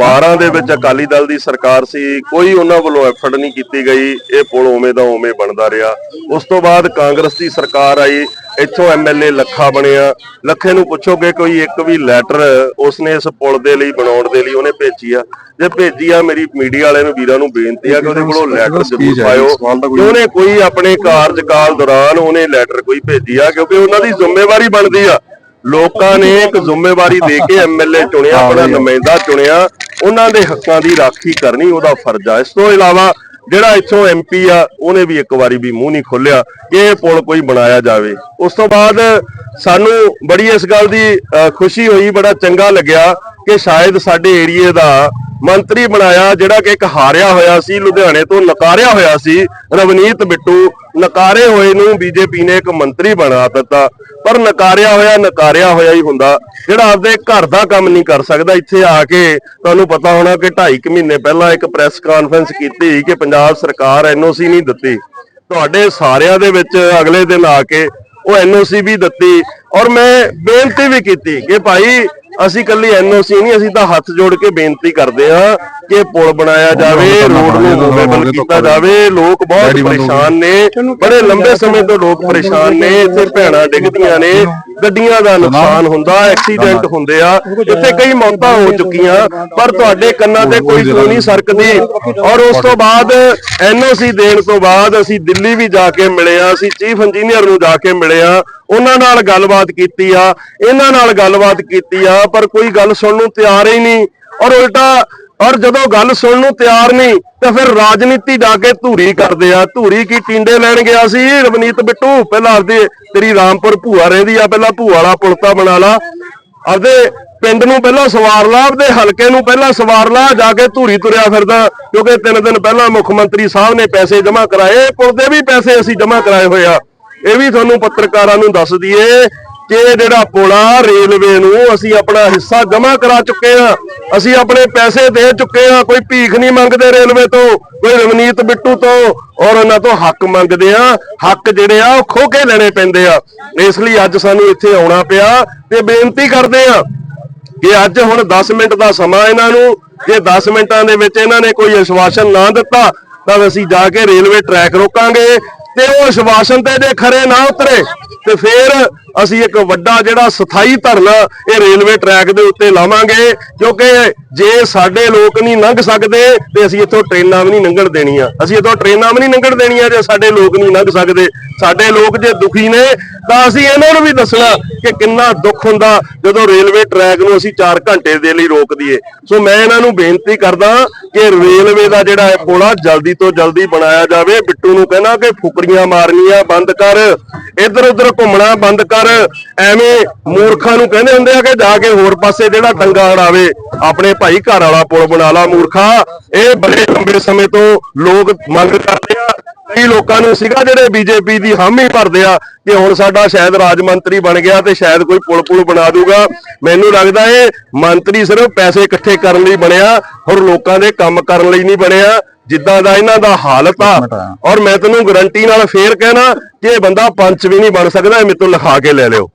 12 ਦੇ ਵਿੱਚ ਅਕਾਲੀ ਦਲ ਦੀ ਸਰਕਾਰ ਸੀ ਕੋਈ ਉਹਨਾਂ ਵੱਲੋਂ ਐਫਰਟ ਨਹੀਂ ਕੀਤੀ ਗਈ ਇਹ ਪੁਲ ਉਵੇਂ ਦਾ ਉਵੇਂ ਬਣਦਾ ਰਿਹਾ। ਉਸ ਤੋਂ ਬਾਅਦ ਕਾਂਗਰਸ ਦੀ ਸਰਕਾਰ ਆਈ ਇੱਥੋਂ ਐਮਐਲਏ ਲੱਖਾ ਬਣਿਆ। ਲੱਖੇ ਨੂੰ ਪੁੱਛੋਗੇ ਕੋਈ ਇੱਕ ਵੀ ਲੈਟਰ ਉਸਨੇ ਇਸ ਪੁਲ ਦੇ ਲਈ ਬਣਾਉਣ ਦੇ ਲਈ ਉਹਨੇ ਭੇਜੀ ਆ। ਜੇ ਭੇਜੀ ਆ ਮੇਰੀ ਮੀਡੀਆ ਵਾਲਿਆਂ ਨੂੰ ਵੀਰਾਂ ਨੂੰ ਬੇਨਤੀ ਆ ਕਿ ਉਹਦੇ ਕੋਲੋਂ ਲੈਟਰ ਜ਼ਰੂਰ ਪਾਇਓ। ਉਹਨੇ ਕੋਈ ਆਪਣੇ ਕਾਰਜਕਾਲ ਦੌਰਾਨ ਉਹਨੇ ਲੈਟਰ ਕੋਈ ਭੇਜੀ ਆ ਕਿਉਂਕਿ ਉਹਨਾਂ ਦੀ ਜ਼ਿੰਮੇਵਾਰੀ ਬਣਦੀ ਆ। ਲੋਕਾਂ ਨੇ ਇੱਕ ਜ਼ਿੰਮੇਵਾਰੀ ਦੇ ਕੇ ਐਮਐਲਏ ਚੁਣਿਆ ਆਪਣਾ ਨੁਮਾਇੰਦਾ ਚੁਣਿਆ ਉਹਨਾਂ ਦੇ ਹੱਕਾਂ ਦੀ ਰਾਖੀ ਕਰਨੀ ਉਹਦਾ ਫਰਜ਼ ਆ। ਇਸ ਤੋਂ ਇਲਾਵਾ ਜਿਹੜਾ ਇੱਥੋਂ ਐਮਪੀ ਆ ਉਹਨੇ ਵੀ ਇੱਕ ਵਾਰੀ ਵੀ ਮੂੰਹ ਨਹੀਂ ਖੋਲਿਆ ਕਿ ਇਹ ਪੁਲ ਕੋਈ ਬਣਾਇਆ ਜਾਵੇ। ਉਸ ਤੋਂ ਬਾਅਦ ਸਾਨੂੰ ਬੜੀ ਇਸ ਗੱਲ ਦੀ ਖੁਸ਼ੀ ਹੋਈ ਬੜਾ ਚੰਗਾ ਲੱਗਿਆ ਕਿ ਸ਼ਾਇਦ ਸਾਡੇ ਏਰੀਏ ਦਾ ਮੰਤਰੀ ਬਣਾਇਆ ਜਿਹੜਾ ਕਿ ਇੱਕ ਹਾਰਿਆ ਹੋਇਆ ਸੀ, ਲੁਧਿਆਣੇ ਤੋਂ ਨਕਾਰਿਆ ਹੋਇਆ ਸੀ, ਰਵਨੀਤ ਬਿੱਟੂ ਨਕਾਰੇ ਹੋਏ ਨੂੰ ਬੀਜੇਪੀ ਨੇ ਇੱਕ ਮੰਤਰੀ ਬਣਾ ਦਿੱਤਾ। ਪਰ ਨਕਾਰਿਆ ਹੋਇਆ ਨਕਾਰਿਆ ਹੋਇਆ ਹੀ ਹੁੰਦਾ। ਜਿਹੜਾ ਆਪਦੇ ਘਰ ਦਾ ਕੰਮ ਨਹੀਂ ਕਰ ਸਕਦਾ, ਇੱਥੇ ਆ ਕੇ ਤੁਹਾਨੂੰ ਪਤਾ ਹੋਣਾ ਕਿ 2.5 ਮਹੀਨੇ ਪਹਿਲਾਂ ਇੱਕ ਪ੍ਰੈਸ ਕਾਨਫਰੰਸ ਕੀਤੀ ਕਿ ਪੰਜਾਬ ਸਰਕਾਰ ਐਨਓਸੀ ਨਹੀਂ ਦਿੱਤੀ। ਤੁਹਾਡੇ ਸਾਰਿਆਂ ਦੇ ਵਿੱਚ ਅਗਲੇ ਦਿਨ ਆ ਕੇ ਉਹ ਐਨਓਸੀ ਵੀ ਦਿੱਤੀ। ਔਰ ਮੈਂ ਬੇਨਤੀ ਵੀ ਕੀਤੀ ਕਿ ਭਾਈ ਅਸੀਂ ਕੱਲੀ ਐਨਓਸੀ ਨਹੀਂ ਅਸੀਂ ਤਾਂ ਹੱਥ ਜੋੜ ਕੇ ਬੇਨਤੀ ਕਰਦੇ ਹਾਂ ਕਿ ਪੁਲ ਬਣਾਇਆ ਜਾਵੇ ਰੋਡ ਨੂੰ ਮੂਵੇਬਲ ਕੀਤਾ ਜਾਵੇ। ਲੋਕ ਬਹੁਤ ਪਰੇਸ਼ਾਨ ਨੇ। ਬੜੇ ਲੰਬੇ ਸਮੇਂ ਤੋਂ ਲੋਕ ਪਰੇਸ਼ਾਨ ਨੇ ਇੱਥੇ ਭੈਣਾਂ ਡਿੱਗਦੀਆਂ ਨੇ ਗੱਡੀਆਂ ਦਾ ਨੁਕਸਾਨ ਹੁੰਦਾ ਐਕਸੀਡੈਂਟ ਹੁੰਦੇ ਆ। ਇੱਥੇ ਕਈ ਮੌਤਾਂ ਹੋ ਚੁੱਕੀਆਂ ਪਰ ਤੁਹਾਡੇ ਕੰਨਾਂ ਤੇ ਕੋਈ ਸੂ ਨਹੀਂ ਸਰਕਦੀ। ਔਰ ਉਸ ਤੋਂ ਬਾਅਦ ਐਨਓਸੀ ਦੇਣ ਤੋਂ ਬਾਅਦ ਅਸੀਂ ਦਿੱਲੀ ਵੀ ਜਾ ਕੇ ਮਿਲੇ ਆ ਅਸੀਂ ਚੀਫ ਇੰਜੀਨੀਅਰ ਨੂੰ ਜਾ ਕੇ ਮਿਲੇ ਆ ਉਹਨਾਂ ਨਾਲ ਗੱਲਬਾਤ ਕੀਤੀ ਆ, ਇਹਨਾਂ ਨਾਲ ਗੱਲਬਾਤ ਕੀਤੀ ਆ, ਪਰ ਕੋਈ ਗੱਲ ਸੁਣਨ ਨੂੰ ਤਿਆਰ ਹੀ ਨਹੀਂ। ਔਰ ਉਲਟਾ, ਔਰ ਜਦੋਂ ਗੱਲ ਸੁਣਨ ਨੂੰ ਤਿਆਰ ਨਹੀਂ, ਤਾਂ ਫਿਰ ਰਾਜਨੀਤੀ ਜਾ ਕੇ ਧੂਰੀ ਕਰਦੇ ਆ। ਧੂਰੀ ਕੀ ਟਿੰਡੇ ਲੈਣ ਗਿਆ ਸੀ, ਰਵਨੀਤ ਬਿੱਟੂ, ਪਹਿਲਾਂ ਆਪਦੇ ਤੇਰੀ ਰਾਮਪੁਰ ਭੂਆ ਰਹਿੰਦੀ ਆ, ਪਹਿਲਾਂ ਭੂਆ ਵਾਲਾ ਪੁਲਤਾ ਬਣਾ ਲਾ। ਆਪਦੇ ਪਿੰਡ ਨੂੰ ਪਹਿਲਾਂ ਸਵਾਰ ਲਾ, ਆਪਦੇ ਹਲਕੇ ਨੂੰ ਪਹਿਲਾਂ ਸਵਾਰ ਲਾ, ਜਾ ਕੇ ਧੂਰੀ ਤੁਰਿਆ ਫਿਰਦਾ, ਕਿਉਂਕਿ ਤਿੰਨ ਦਿਨ ਪਹਿਲਾਂ ਮੁੱਖ ਮੰਤਰੀ ਸਾਹਿਬ ਨੇ ਪੈਸੇ ਜਮ੍ਹਾਂ ਕਰਾਏ, ਪੁਲ ਦੇ ਵੀ ਪੈਸੇ ਅਸੀਂ ਜਮ੍ਹਾਂ ਕਰਾਏ ਹੋਏ ਆ। ਇਹ ਵੀ ਤੁਹਾਨੂੰ ਪੱਤਰਕਾਰਾਂ ਨੂੰ ਦੱਸ ਦਈਏ ਕਿ ਜਿਹੜਾ ਪੁਲ ਰੇਲਵੇ ਨੂੰ ਅਸੀਂ ਆਪਣਾ ਹਿੱਸਾ ਜਮ੍ਹਾਂ ਕਰਾ ਚੁੱਕੇ ਆ ਅਸੀਂ ਆਪਣੇ ਪੈਸੇ ਦੇ ਚੁੱਕੇ ਆ ਕੋਈ ਭੀਖ ਨਹੀਂ ਮੰਗਦੇ ਰੇਲਵੇ ਤੋਂ, ਕੋਈ ਰਵਨੀਤ ਬਿੱਟੂ ਤੋਂ, ਔਰ ਉਹਨਾਂ ਤੋਂ ਹੱਕ ਮੰਗਦੇ ਆ ਹੱਕ ਜਿਹੜੇ ਆ, ਉਹ ਖੋ ਕੇ ਲੈਣੇ ਪੈਂਦੇ ਆ। ਇਸ ਲਈ ਅੱਜ ਸਾਨੂੰ ਇੱਥੇ ਆਉਣਾ ਪਿਆ ਤੇ ਬੇਨਤੀ ਕਰਦੇ ਆ ਕਿ ਅੱਜ ਹੁਣ 10 ਮਿੰਟ ਦਾ ਸਮਾਂ ਇਹਨਾਂ ਨੂੰ। ਜੇ 10 ਮਿੰਟਾਂ ਦੇ ਵਿੱਚ ਇਹਨਾਂ ਨੇ ਕੋਈ ਅਸ਼ਵਾਸਨ ਨਾ ਦਿੱਤਾ, ਤਾਂ ਅਸੀਂ ਜਾ ਕੇ ਰੇਲਵੇ ਟਰੈਕ ਰੋਕਾਂਗੇ। ਤੇ ਉਹ ਆਸ਼ਵਾਸਨ ਤੇ ਜੇ ਖਰੇ ਨਾ ਉਤਰੇ, ਤੇ ਫਿਰ ਅਸੀਂ ਇੱਕ ਵੱਡਾ ਜਿਹੜਾ ਸਥਾਈ ਧਰਨਾ ਇਹ ਰੇਲਵੇ ਟਰੈਕ ਦੇ ਉੱਤੇ ਲਾਵਾਂਗੇ, ਕਿਉਂਕਿ ਜੇ ਸਾਡੇ ਲੋਕ ਨਹੀਂ ਲੰਘ ਸਕਦੇ, ਤੇ ਅਸੀਂ ਇੱਥੋਂ ਟ੍ਰੇਨਾਂ ਵੀ ਨਹੀਂ ਲੰਘਣ ਦੇਣੀਆਂ। ਅਸੀਂ ਇੱਥੋਂ ਟ੍ਰੇਨਾਂ ਵੀ ਨਹੀਂ ਲੰਘਣ ਦੇਣੀਆਂ, ਜੇ ਸਾਡੇ ਲੋਕ ਨਹੀਂ ਲੰਘ ਸਕਦੇ। ਸਾਡੇ ਲੋਕ ਜੇ ਦੁਖੀ ਨੇ, ਤਾਂ ਅਸੀਂ ਇਹਨਾਂ ਨੂੰ ਵੀ ਦੱਸਣਾ ਕਿ ਕਿੰਨਾ ਦੁੱਖ ਹੁੰਦਾ ਜਦੋਂ ਰੇਲਵੇ ਟਰੈਕ ਨੂੰ ਅਸੀਂ 4 ਘੰਟੇ ਦੇ ਲਈ ਰੋਕ ਦਈਏ। ਸੋ ਮੈਂ ਇਹਨਾਂ ਨੂੰ ਬੇਨਤੀ ਕਰਦਾ ਕਿ ਰੇਲਵੇ ਦਾ ਜਿਹੜਾ ਇਹ ਪੁਲ ਜਲਦੀ ਤੋਂ ਜਲਦੀ ਬਣਾਇਆ ਜਾਵੇ। ਬਿੱਟੂ ਨੂੰ ਕਹਿਣਾ ਕਿ ਫੁਕਰੀਆਂ ਮਾਰਨੀਆਂ ਬੰਦ ਕਰ ਇੱਧਰ ਉੱਧਰ ਘੁੰਮਣਾ ਬੰਦ ਕਰ। ਐਵੇਂ ਮੂਰਖਾਂ ਨੂੰ ਕਹਿੰਦੇ ਹੁੰਦੇ ਆ ਕਿ ਜਾ ਕੇ ਹੋਰ ਪਾਸੇ ਜਿਹੜਾ ਟੰਗਾ ਅੜਾਵੇ, ਆਪਣੇ ਭਾਈ ਘਰ ਵਾਲਾ ਪੁਲ ਬਣਾ ਲਾ ਮੂਰਖਾ। ਇਹ ਬੜੇ ਲੰਬੇ ਸਮੇਂ ਤੋਂ ਲੋਕ ਮੰਗ ਕਰਦੇ ਕਈ ਲੋਕਾਂ ਨੂੰ ਸੀਗਾ ਜਿਹੜੇ ਬੀਜੇਪੀ ਦੀ ਹਾਮੀ ਭਰਦੇ ਆ ਕਿ ਹੁਣ ਸਾਡਾ ਸ਼ਾਇਦ ਰਾਜ ਮੰਤਰੀ ਬਣ ਗਿਆ ਤੇ ਸ਼ਾਇਦ ਕੋਈ ਪੁਲ ਪੁਲ ਬਣਾ ਦੂਗਾ। ਮੈਨੂੰ ਲੱਗਦਾ ਇਹ ਮੰਤਰੀ ਸਿਰਫ ਪੈਸੇ ਇਕੱਠੇ ਕਰਨ ਲਈ ਬਣਿਆ ਹੋਰ ਲੋਕਾਂ ਦੇ ਕੰਮ ਕਰਨ ਲਈ ਨਹੀਂ ਬਣਿਆ। ਜਿੱਦਾਂ ਦਾ ਇਹਨਾਂ ਦਾ ਹਾਲਤ ਆ। ਔਰ ਮੈਂ ਤੈਨੂੰ ਗਰੰਟੀ ਨਾਲ ਫੇਰ ਕਹਿਣਾ ਕਿ ਇਹ ਬੰਦਾ ਪੰਚ ਵੀ ਨਹੀਂ ਬਣ ਸਕਦਾ ਇਹ ਮੇਰੇ ਤੋਂ ਲਿਖਾ ਕੇ ਲੈ ਲਿਓ।